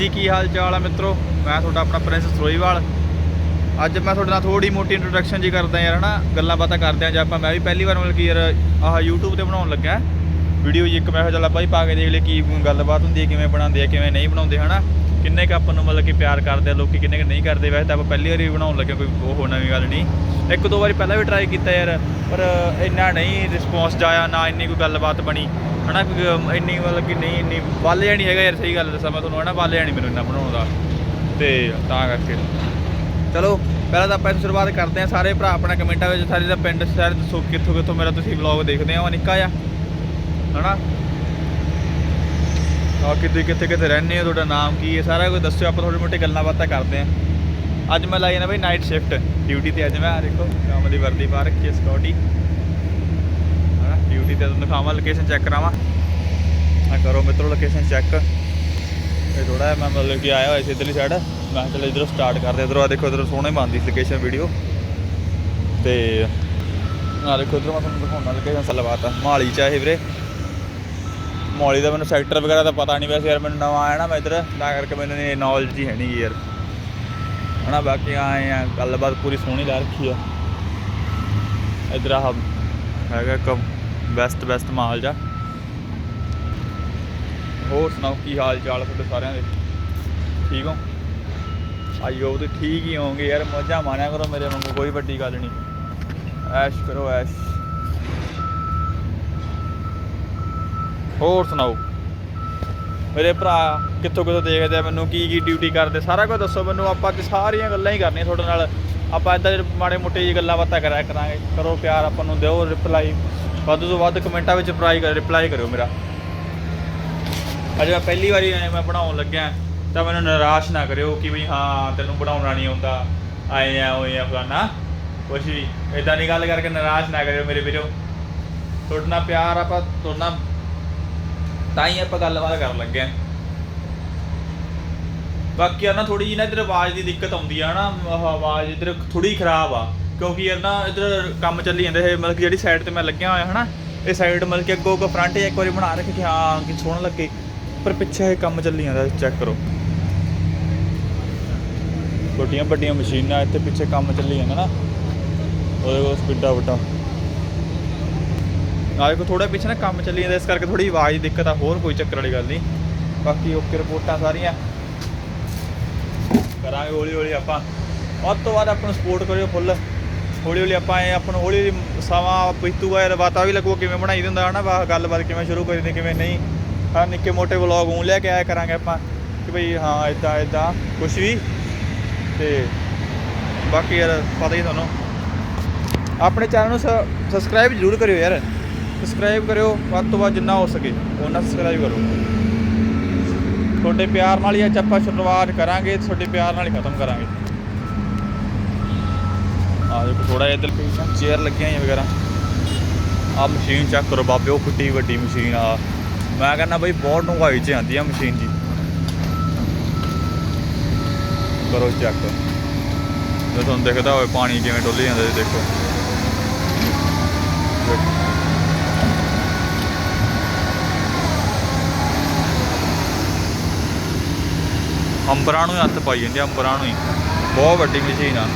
ਹਾਂਜੀ, ਕੀ ਹਾਲ ਚਾਲ ਆ ਮਿੱਤਰੋ? ਮੈਂ ਤੁਹਾਡਾ ਆਪਣਾ ਪ੍ਰਿੰਸ ਸਰੋਈਵਾਲ। ਅੱਜ ਮੈਂ ਤੁਹਾਡੇ ਨਾਲ ਥੋੜੀ ਮੋਟੀ ਇੰਟਰੋਡਕਸ਼ਨ ਜੀ ਕਰਦਾ ਯਾਰ, ਹਨਾ? ਗੱਲਾਂ ਬਾਤਾਂ ਕਰਦੇ ਆਂ ਜੇ ਆਪਾਂ। ਮੈਂ ਵੀ ਪਹਿਲੀ ਵਾਰ ਮਤਲਬ ਕਿ ਯਾਰ ਆਹ YouTube ਤੇ ਬਣਾਉਣ ਲੱਗਾ। ਵੀਡੀਓ ਜੀ ਇੱਕ ਮੈਂ ਕਿਹਾ ਚੱਲ ਆਪਾਂ ਹੀ ਪਾ ਕੇ ਦੇਖ ਲਈ ਕੀ ਗੱਲਬਾਤ ਹੁੰਦੀ ਹੈ, ਕਿਵੇਂ ਬਣਾਉਂਦੇ ਆ, ਕਿਵੇਂ ਨਹੀਂ ਬਣਾਉਂਦੇ, ਹਨਾ? ਕਿੰਨੇ ਕੁ ਆਪਾਂ ਨੂੰ ਮਤਲਬ ਕਿ ਪਿਆਰ ਕਰਦੇ ਆ, ਲੋਕੀ ਕਿੰਨੇ ਕੁ ਨਹੀਂ ਕਰਦੇ। ਵੈਸੇ ਤਾਂ ਆਪਾਂ ਪਹਿਲੀ ਵਾਰੀ ਬਣਾਉਣ ਲੱਗੇ ਕੋਈ ਉਹ ਨਵੀਂ ਗੱਲ ਨਹੀਂ। ਇੱਕ ਦੋ ਵਾਰੀ ਪਹਿਲਾਂ ਵੀ ਟਰਾਈ ਕੀਤਾ ਯਾਰ, ਪਰ ਇੰਨਾ ਨਹੀਂ ਰਿਸਪੌਂਸ ਜਾਇਆ, ਨਾ ਇੰਨੀ ਕੋਈ ਗੱਲਬਾਤ ਬਣੀ। ਹਨਾ ਕੋਈ ਇੰਨੀ ਮਤਲਬ ਕਿ ਨਹੀਂ, ਇੰਨੀ ਵੱਲ ਜਾਣੀ ਹੈਗਾ ਯਾਰ, ਸਹੀ ਗੱਲ ਦੱਸਾਂ ਮੈਂ ਤੁਹਾਨੂੰ, ਹਨਾ ਵੱਲ ਜਾਣੀ ਮੈਨੂੰ ਇੰਨਾ ਬਣਾਉਣ ਦਾ। ਤੇ ਤਾਂ ਕਰਕੇ। ਚਲੋ, ਪਹਿਲਾਂ ਤਾਂ ਆਪਾਂ ਸ਼ੁਰੂਆਤ ਕਰਦੇ ਹਾਂ। ਸਾਰੇ ਭਰਾ ਆਪਣਾ ਕਮੈਂਟਾਂ ਵਿੱਚ, ਸਾਰੇ ਦਾ ਪਿੰਡ ਸ਼ਹਿਰ ਦੱਸੋ ਕਿੱਥੋਂ ਕਿੱਥੋਂ ਮੇਰਾ ਤੁਸੀਂ ਵਲੌਗ ਦੇਖਦੇ ਹੋ ਨਿੱਕਾ ਜਿਹਾ ਹਨਾ? ਆ ਕਿੱਥੇ ਕਿੱਥੇ ਕਿੱਥੇ ਰਹਿੰਦੇ ਹੋ, ਤੁਹਾਡਾ ਨਾਮ ਕੀ ਹੈ? ਸਾਰਾ ਕੁਝ ਦੱਸਿਓ, ਆਪਾਂ ਥੋੜੀ ਮੋਟੀ ਗੱਲਾਂ ਬਾਤਾਂ ਕਰਦੇ ਹਾਂ। ਅੱਜ ਮੈਂ ਲਾਈ ਨਾ ਬਈ ਨਾਈਟ ਸ਼ਿਫਟ ਡਿਊਟੀ ਤੇ, ਅੱਜ ਮੈਂ ਆ ਦੇਖੋ ਕੰਮ ਦੀ ਵਰਦੀ ਪਾ ਰੱਖੀ ਹੈ ਸਿਕਿਉਰਿਟੀ ਹਨਾ ਤੇ ਤੁਹਾਨੂੰ ਦਿਖਾਵਾਂ ਲੋਕੇਸ਼ਨ ਚੈੱਕ ਕਰਾਵਾਂ। ਆ ਕਰੋ ਮਿੱਤਰੋ ਲੋਕੇਸ਼ਨ ਚੈੱਕ ਇਹ ਥੋੜਾ ਮੈਂ ਮਤਲਬ ਕਿ ਆਇਆ ਹੋਇਆ ਸੀ ਇਧਰਲੀ ਸਾਈਡ ਮੈਂ ਕਿਹਾ ਚਲੋ ਇਧਰੋਂ ਸਟਾਰਟ ਕਰਦੇ ਇਧਰੋਂ ਆ ਦੇਖੋ, ਇਧਰੋਂ ਸੋਹਣੇ ਬਣਦੀ ਲੋਕੇਸ਼ਨ ਵੀਡੀਓ ਤੇ ਆ ਦੇਖੋ, ਇਧਰੋਂ ਮੈਂ ਤੁਹਾਨੂੰ ਦਿਖਾਉਣਾ ਲੋਕੇਸ਼ਨ ਸਲਵਾਤ ਆ ਮਾਲੀ ਚ ਆ ਇਹ ਵੀਰੇ। ਮੌਲੀ ਦਾ ਮੈਨੂੰ ਸੈਕਟਰ ਵਗੈਰਾ ਦਾ ਪਤਾ ਨਹੀਂ ਵੈਸੇ ਯਾਰ, ਮੈਨੂੰ ਨਵਾਂ ਆਇਆ ਨਾ ਮੈਂ ਇੱਧਰ। ਤਾਂ ਕਰਕੇ ਮੈਨੂੰ ਇਹ ਨੌਲੇਜ ਹੀ ਹੈ ਨਹੀਂ ਯਾਰ। ਹਨਾ, ਬਾਕੀ ਆਏ ਆ, ਗੱਲਬਾਤ ਪੂਰੀ ਸੋਹਣੀ ਲਾ ਰੱਖੀ ਆ। ਇੱਧਰ ਆ ਹੈਗਾ ਇੱਕ ਬੈਸਟ ਬੈਸਟ ਮਾਲ ਜਾ। ਹੋਰ ਸੁਣਾਓ, ਕੀ ਹਾਲ ਚਾਲ ਤੁਹਾਡੇ ਸਾਰਿਆਂ ਦੇ? ਠੀਕ ਹੋ? ਆਈਓ ਤੇ ਠੀਕ ਹੀ ਹੋਵੋਗੇ ਯਾਰ ਮੌਜਾਂ ਮਾਣਿਆ ਕਰੋ ਮੇਰੇ ਵਾਂਗੂ, ਕੋਈ ਵੱਡੀ ਗੱਲ ਨਹੀਂ। ਐਸ਼ ਕਰੋ, ਐਸ਼। ਹੋਰ ਸੁਣਾਓ? ਮੇਰੇ ਭਰਾ ਕਿੱਥੋਂ ਕਿੱਥੋਂ ਦੇਖਦੇ ਆ, ਮੈਨੂੰ ਕੀ ਕੀ ਡਿਊਟੀ ਕਰਦੇ, ਸਾਰਾ ਕੁਝ ਦੱਸੋ ਮੈਨੂੰ, ਆਪਾਂ ਅੱਜ ਸਾਰੀਆਂ ਗੱਲਾਂ ਹੀ ਕਰਨੀਆਂ ਤੁਹਾਡੇ ਨਾਲ। ਆਪਾਂ ਇਦਾਂ ਮਾੜੇ ਮੋਟੇ ਜੀ ਗੱਲਾਂ ਬਾਤਾਂ ਕਰਿਆ ਕਰਾਂਗੇ। ਕਰੋ ਪਿਆਰ, ਆਪਾਂ ਨੂੰ ਦਿਓ ਰਿਪਲਾਈ ਵੱਧ ਤੋਂ ਵੱਧ ਕਮੈਂਟਾਂ ਵਿੱਚ ਰਿਪਲਾਈ ਕਰ ਰਿਪਲਾਈ ਕਰਿਓ ਮੇਰਾ। ਅਜੇ ਮੈਂ ਪਹਿਲੀ ਵਾਰੀ ਮੈਂ ਬਣਾਉਣ ਲੱਗਿਆ, ਤਾਂ ਮੈਨੂੰ ਨਿਰਾਸ਼ ਨਾ ਕਰਿਓ ਕਿ ਵੀ ਹਾਂ, ਤੈਨੂੰ ਬਣਾਉਣਾ ਨਹੀਂ ਆਉਂਦਾ। ਆਏ ਆ ਹੋਏ ਆ, ਫਲਾਨਾ। ਕੁਛ ਵੀ। ਇਦਾਂ ਦੀ ਗੱਲ ਕਰਕੇ ਨਿਰਾਸ਼ ਨਾ ਕਰਿਓ ਮੇਰੇ ਵੀਰੋ। ਤੁਹਾਡੇ ਨਾਲ ਪਿਆਰ ਆਪਾਂ, ਤੁਹਾਡੇ ਨਾਲ ਤਾਂ ਹੀ ਆਪਾਂ ਗੱਲਬਾਤ ਕਰਨ ਲੱਗੇ ਆਂ ਬਾਕੀ ਆ ਨਾ ਥੋੜੀ ਜਿਹੀ ਨਾ ਇਧਰ ਆਵਾਜ਼ ਦੀ ਦਿੱਕਤ ਆਉਂਦੀ ਆ ਨਾ, ਆਹ ਆਵਾਜ਼ ਇਧਰ ਥੋੜੀ ਖਰਾਬ ਆ। ਕਿਉਂਕਿ ਯਾਰ ਨਾ ਇਧਰ ਕੰਮ ਚੱਲੀ ਜਾਂਦਾ ਇਹ, ਮਤਲਬ ਕਿ ਜਿਹੜੀ ਸਾਈਡ ਤੇ ਮੈਂ ਲੱਗਿਆ ਹੋਇਆ ਹਨਾ, ਇਹ ਸਾਈਡ ਮਤਲਬ ਕਿ ਅੱਗੋਂ ਕੋ ਫਰੰਟ ਇੱਕ ਵਾਰੀ ਬਣਾ ਰੱਖੀ ਕਿ ਹਾਂ, ਕਿ ਸੋਹਣਾ ਲੱਗੇ। ਪਰ ਪਿੱਛੇ ਇਹ ਕੰਮ ਚੱਲੀ ਜਾਂਦਾ ਚੈੱਕ ਕਰੋ। ਵੱਡੀਆਂ ਵੱਡੀਆਂ ਮਸ਼ੀਨਾਂ ਇੱਥੇ ਪਿੱਛੇ ਕੰਮ ਚੱਲੀ ਜਾਂਦਾ ਨਾ। ਉਹਦੇ ਕੋਲ ਸਪੀਡਾ ਵੱਡਾ। ਨਾਲੇ ਕੋ ਥੋੜਾ ਪਿੱਛੇ ਨਾ ਕੰਮ ਚੱਲੀ ਜਾਂਦਾ, ਇਸ ਕਰਕੇ ਥੋੜੀ ਆਵਾਜ਼ ਦੀ ਦਿੱਕਤ ਆ, ਹੋਰ ਕੋਈ ਚੱਕਰ ਵਾਲੀ ਗੱਲ ਨਹੀਂ। ਬਾਕੀ ਓਕੇ ਰਿਪੋਰਟਾਂ ਸਾਰੀਆਂ। ਕਰਾਂਗੇ, ਹੌਲੀ ਹੌਲੀ ਆਪਾਂ। ਵੱਧ ਤੋਂ ਵੱਧ ਆਪਾਂ ਨੂੰ ਸਪੋਰਟ ਕਰਿਓ ਫੁੱਲ ਹੌਲੀ ਹੌਲੀ ਆਪਾਂ ਐ, ਆਪਾਂ ਨੂੰ ਹੌਲੀ ਹੌਲੀ ਸਮਾਂ ਪੀਤੂਗਾ ਯਾਰ ਵਾਤਾ ਵੀ ਲੱਗੂ ਕਿਵੇਂ ਬਣਾਈ ਦਿੰਦਾ ਹਨਾ, ਵਾ ਗੱਲਬਾਤ ਕਿਵੇਂ ਸ਼ੁਰੂ ਕਰੀ ਕਿਵੇਂ ਨਹੀਂ। ਹਾਂ ਨਿੱਕੇ ਮੋਟੇ ਵਲੌਗ ਉਹ ਲੈ ਕੇ ਆਇਆ ਕਰਾਂਗੇ ਆਪਾਂ, ਕਿ ਭਈ ਹਾਂ ਇਦਾਂ ਇਦਾਂ ਕੁਝ ਵੀ। ਤੇ ਬਾਕੀ ਯਾਰ, ਪਤਾ ਹੀ ਤੁਹਾਨੂੰ। ਆਪਣੇ ਚੈਨਲ ਨੂੰ ਸਬਸਕ੍ਰਾਈਬ ਜ਼ਰੂਰ ਕਰਿਓ ਯਾਰ। ਸਬਸਕ੍ਰਾਈਬ ਕਰਿਓ, ਵੱਧ ਤੋਂ ਵੱਧ ਜਿੰਨਾ ਹੋ ਸਕੇ ਉਹਨਾਂ ਸਬਸਕ੍ਰਾਈਬ ਕਰੋ। ਤੁਹਾਡੇ ਪਿਆਰ ਨਾਲ ਹੀ ਅੱਜ ਆਪਾਂ ਸ਼ੁਰੂਆਤ ਕਰਾਂਗੇ, ਤੁਹਾਡੇ ਪਿਆਰ ਨਾਲ ਹੀ ਖਤਮ ਕਰਾਂਗੇ। ਆ ਦੇਖੋ ਥੋੜਾ ਜਿਹਾ ਇੱਧਰ ਚੇਅਰ ਲੱਗੀਆਂ ਹੋਈਆਂ ਵਗੈਰਾ। ਆ ਮਸ਼ੀਨ ਚੈੱਕ ਕਰੋ ਬਾਬੇ, ਉਹ ਕਿੱਡੀ ਵੱਡੀ ਮਸ਼ੀਨ ਆ। ਮੈਂ ਕਹਿੰਦਾ ਬਈ, ਬਹੁਤ ਡੂੰਘਾਈ 'ਚ ਆਂਦੀ ਆ ਮਸ਼ੀਨ ਜੀ। ਕਰੋ ਚੈੱਕ ਜੇ ਤੁਹਾਨੂੰ ਦਿਖਦਾ ਹੋਵੇ ਪਾਣੀ ਕਿਵੇਂ ਡੁੱਲ ਜਾਂਦਾ ਜੀ ਦੇਖੋ। ਅੰਬਰਾਂ ਨੂੰ ਹੀ ਹੱਥ ਪਾਈ ਜਾਂਦੇ ਆ, ਅੰਬਰਾਂ ਨੂੰ ਹੀ। ਬਹੁਤ ਵੱਡੀ ਮਸ਼ੀਨ ਆ।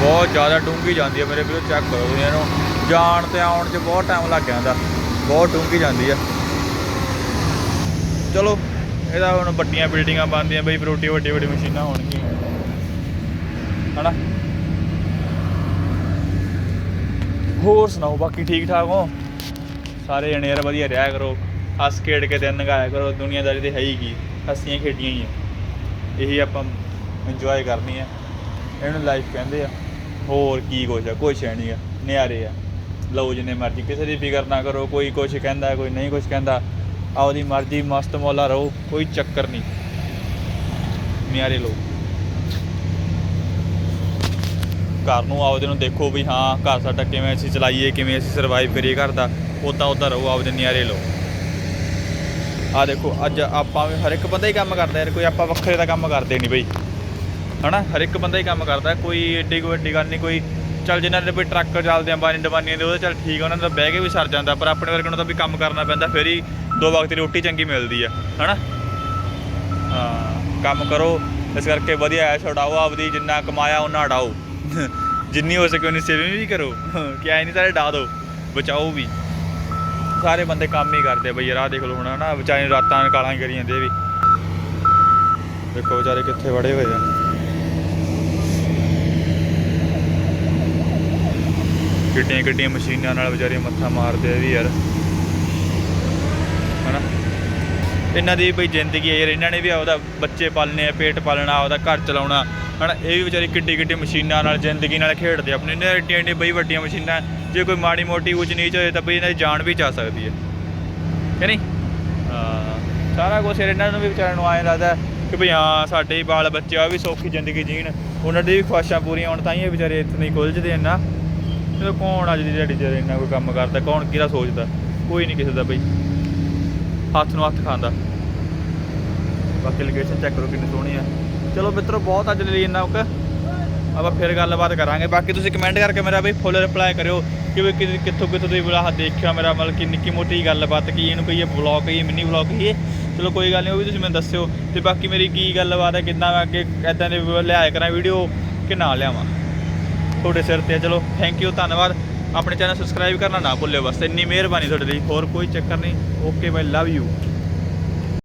ਬਹੁਤ ਜ਼ਿਆਦਾ ਡੂੰਘੀ ਜਾਂਦੀ ਆ ਮੇਰੇ ਵੀਰੋ ਚੈੱਕ ਕਰੋ ਤੁਸੀਂ ਇਹਨੂੰ। ਜਾਣ ਤੇ ਆਉਣ 'ਚ ਬਹੁਤ ਟਾਈਮ ਲੱਗ ਜਾਂਦਾ। ਬਹੁਤ ਡੂੰਘੀ ਜਾਂਦੀ ਆ। ਚਲੋ ਇਹਦਾ ਹੁਣ ਵੱਡੀਆਂ ਬਿਲਡਿੰਗਾਂ ਬਣਦੀਆਂ ਬਈ ਫਰੂਟੀ ਵੱਡੀ ਵੱਡੀ ਮਸ਼ੀਨਾਂ ਹੋਣਗੀਆਂ। ਹਨਾ? ਹੋਰ ਸੁਣਾਓ ਬਾਕੀ ਠੀਕ ਠਾਕ ਹੋ? ਸਾਰੇ ਜਣੇ ਯਾਰ ਵਧੀਆ ਰਿਹਾ ਕਰੋ। ਹੱਸ ਖੇਡ ਕੇ ਦਿਨ ਲੰਘਾਇਆ ਕਰੋ, ਦੁਨੀਆਦਾਰੀ ਤੇ ਹੈ ਹੀ ਕੀ? ਹੱਸੀਆਂ ਖੇਡੀਆਂ ਹੀ ਆ। ਇਹੀ ਆਪਾਂ ਇੰਜੋਏ ਕਰਨੀ ਆ। ਇਹਨੂੰ ਲਾਈਫ ਕਹਿੰਦੇ ਆ। ਹੋਰ ਕੀ ਕੁਛ ਆ, ਕੁਛ ਹੈ ਨਹੀਂ ਆ, ਨਿਆਰੇ ਆ। ਲਓ ਜਿੰਨੇ ਮਰਜ਼ੀ, ਕਿਸੇ ਦੀ ਫਿਕਰ ਨਾ ਕਰੋ, ਕੋਈ ਕੁਛ ਕਹਿੰਦਾ, ਕੋਈ ਨਹੀਂ ਕੁਛ ਕਹਿੰਦਾ। ਆਪਦੀ ਮਰਜ਼ੀ, ਮਸਤ ਮੌਲਾ ਰਹੋ, ਕੋਈ ਚੱਕਰ ਨਹੀਂ। ਨਿਆਰੇ ਲੋ ਘਰ ਨੂੰ ਆਪਦੇ ਨੂੰ ਦੇਖੋ ਵੀ ਹਾਂ, ਘਰ ਸਾਡਾ ਕਿਵੇਂ ਅਸੀਂ ਚਲਾਈਏ, ਕਿਵੇਂ ਅਸੀਂ ਸਰਵਾਈਵ ਕਰੀਏ ਘਰ ਦਾ ਉਦਾਂ ਉਦਾਂ ਰਹੋ ਆਪਦੇ ਨਿਆਰੇ ਲੋ ਆ ਦੇਖੋ, ਅੱਜ ਆਪਾਂ ਵੀ ਹਰ ਇੱਕ ਬੰਦਾ ਹੀ ਕੰਮ ਕਰਦਾ ਯਾਰ, ਕੋਈ ਆਪਾਂ ਵੱਖਰੇ ਦਾ ਕੰਮ ਕਰਦੇ ਨਹੀਂ ਬਈ। ਹਨਾ? ਹਰ ਇੱਕ ਬੰਦਾ ਹੀ ਕੰਮ ਕਰਦਾ, ਕੋਈ ਏਡੀ ਕੋਈ ਵੱਡੀ ਗੱਲ ਨਹੀਂ, ਕੋਈ ਚੱਲ ਜਿਨ੍ਹਾਂ ਦੇ ਵੀ ਟਰੱਕ ਚੱਲਦੇ ਆ ਬਾਨੀ ਡਬਾਨੀਆਂ ਦੇ ਉਹਦੇ ਚੱਲ ਠੀਕ ਆ, ਉਹਨਾਂ ਦਾ ਬਹਿ ਕੇ ਵੀ ਸਰ ਜਾਂਦਾ, ਪਰ ਆਪਣੇ ਵਰਗੇ ਨੂੰ ਤਾਂ ਵੀ ਕੰਮ ਕਰਨਾ ਪੈਂਦਾ, ਫਿਰ ਹੀ ਦੋ ਵਕਤ ਦੀ ਰੋਟੀ ਚੰਗੀ ਮਿਲਦੀ ਆ, ਹਨਾ? ਹਾਂ, ਕੰਮ ਕਰੋ, ਇਸ ਕਰਕੇ ਵਧੀਆ ਐਸ਼ ਉਡਾਓ ਆਪਦੀ ਜਿੰਨਾ ਕਮਾਇਆ ਉਹਨਾਂ ਉਡਾਓ। ਜਿੰਨੀ ਹੋ ਸਕੇ ਉਨੀ ਸੇਵਿੰਗ ਵੀ ਕਰੋ। ਕਿ ਐ ਨਹੀਂ, ਸਾਰੇ ਡਾ ਦਿਓ, ਬਚਾਓ ਵੀ। ਸਾਰੇ ਬੰਦੇ ਕੰਮ ਹੀ ਕਰਦੇ ਬਈ, ਯਾਰ ਆਹ ਦੇਖ ਲਓ ਹੁਣ, ਹਨਾ ਵਿਚਾਰੇ ਨੂੰ ਰਾਤਾਂ ਕਾਲਾਂ ਕਰੀ ਜਾਂਦੇ ਵੀ। ਦੇਖੋ ਵਿਚਾਰੇ ਕਿੱਥੇ ਵੜੇ ਹੋਏ ਆ। ਕਿੱਡੀਆਂ ਕਿੱਡੀਆਂ ਮਸ਼ੀਨਾਂ ਨਾਲ ਵਿਚਾਰੇ ਮੱਥਾ ਮਾਰਦੇ ਆ ਵੀ ਯਾਰ। ਹਨਾ? ਇਹਨਾਂ ਦੀ ਬਈ ਜ਼ਿੰਦਗੀ ਹੈ ਯਾਰ, ਇਹਨਾਂ ਨੇ ਵੀ ਆਪਦਾ ਬੱਚੇ ਪਾਲਣੇ ਆ, ਪੇਟ ਪਾਲਣਾ, ਆਪਦਾ ਘਰ ਚਲਾਉਣਾ। ਹਨਾ, ਇਹ ਵੀ ਵਿਚਾਰੇ ਕਿੱਡੀ ਕਿੱਡੀ ਮਸ਼ੀਨਾਂ ਨਾਲ ਜ਼ਿੰਦਗੀ ਨਾਲ ਖੇਡਦੇ ਆ। ਆਪਣੇ ਇਹਨਾਂ ਏਡੀਆਂ ਏਡੀਆਂ ਬਈ ਵੱਡੀਆਂ ਮਸ਼ੀਨਾਂ, ਜੇ ਕੋਈ ਮਾੜੀ ਮੋਟੀ ਉੱਚ ਨੀਚ ਹੋਏ ਤਾਂ ਬਈ ਇਹਨਾਂ ਦੀ ਜਾਨ ਵੀ ਜਾ ਸਕਦੀ ਹੈ। ਕਿ ਨਹੀਂ? ਹਾਂ, ਸਾਰਾ ਕੁਝ ਇਹਨਾਂ ਨੂੰ ਵੀ ਵਿਚਾਰਿਆਂ ਨੂੰ ਆਏ ਲੱਗਦਾ ਕਿ ਭਈ ਹਾਂ, ਸਾਡੇ ਹੀ ਬਾਲ ਬੱਚੇ ਆ ਵੀ ਸੌਖੀ ਜ਼ਿੰਦਗੀ ਜੀਣ। ਉਹਨਾਂ ਦੀ ਵੀ ਖੁਆਇਸ਼ਾਂ ਪੂਰੀਆਂ ਹੋਣ ਤਾਂ ਹੀ ਇਹ ਵਿਚਾਰੇ ਇੱਥੇ ਹੀ ਕੁਲਝਦੇ ਇੰਨਾ। ਇਹ ਕੌਣ ਅੱਜ ਦੀ ਜਿਹੜੀ ਜਿਹੜੇ ਇੰਨਾ ਕੋਈ ਕੰਮ ਕਰਦਾ? ਕੌਣ ਕਿਹਦਾ ਸੋਚਦਾ? ਕੋਈ ਨਹੀਂ ਕਿਸੇ ਦਾ ਬਈ। ਹੱਥ ਨੂੰ ਹੱਥ ਖਾਂਦਾ। ਬਾਕੀ ਲੋਕੇਸ਼ਨ ਚੈੱਕ ਕਰੋ ਕਿੰਨੀ ਸੋਹਣੀ ਆ। ਚਲੋ ਮਿੱਤਰੋ, ਬਹੁਤ ਅੱਜ ਲਈ ਇੰਨਾ ਕੁ ਆਪਾਂ ਫਿਰ ਗੱਲਬਾਤ ਕਰਾਂਗੇ। ਬਾਕੀ ਤੁਸੀਂ ਕਮੈਂਟ ਕਰਕੇ ਮੇਰਾ ਵੀ ਫੁੱਲ ਰਿਪਲਾਈ ਕਰਿਓ ਕਿ ਕਿੱਥੋਂ ਕਿੱਥੋਂ ਤੁਸੀਂ ਬੁਲਾ ਦੇਖਿਆ ਮੇਰਾ, ਮਤਲਬ ਕਿ ਨਿੱਕੀ ਮੋਟੀ ਗੱਲਬਾਤ ਕੀ ਇਹਨੂੰ ਕਹੀਏ ਬਲੌਗ ਕਹੀਏ ਮਿੰਨੀ ਬਲੌਗ ਕਹੀਏ ਚਲੋ ਕੋਈ ਗੱਲ ਨਹੀਂ, ਉਹ ਵੀ ਤੁਸੀਂ ਮੈਨੂੰ ਦੱਸਿਓ। ਤੇ ਬਾਕੀ ਮੇਰੀ ਕੀ ਗੱਲਬਾਤ ਹੈ, ਕਿੱਦਾਂ ਮੈਂ ਅੱਗੇ ਐਦਾਂ ਦੇ ਲਿਆਇਆ ਕਰਾਂ ਵੀਡੀਓ ਕਿ ਨਾ ਲਿਆਵਾਂ। ਤੁਹਾਡੇ ਸਿਰ ਤੇ ਚਲੋ ਥੈਂਕ ਯੂ ਧੰਨਵਾਦ। ਆਪਣੇ ਚੈਨਲ ਸਬਸਕ੍ਰਾਈਬ ਕਰਨਾ ਨਾ ਭੁੱਲਿਓ ਬਸ। ਇੰਨੀ ਮਿਹਰਬਾਨੀ ਤੁਹਾਡੇ ਲਈ। ਹੋਰ ਕੋਈ ਚੱਕਰ ਨਹੀਂ। Okay by love you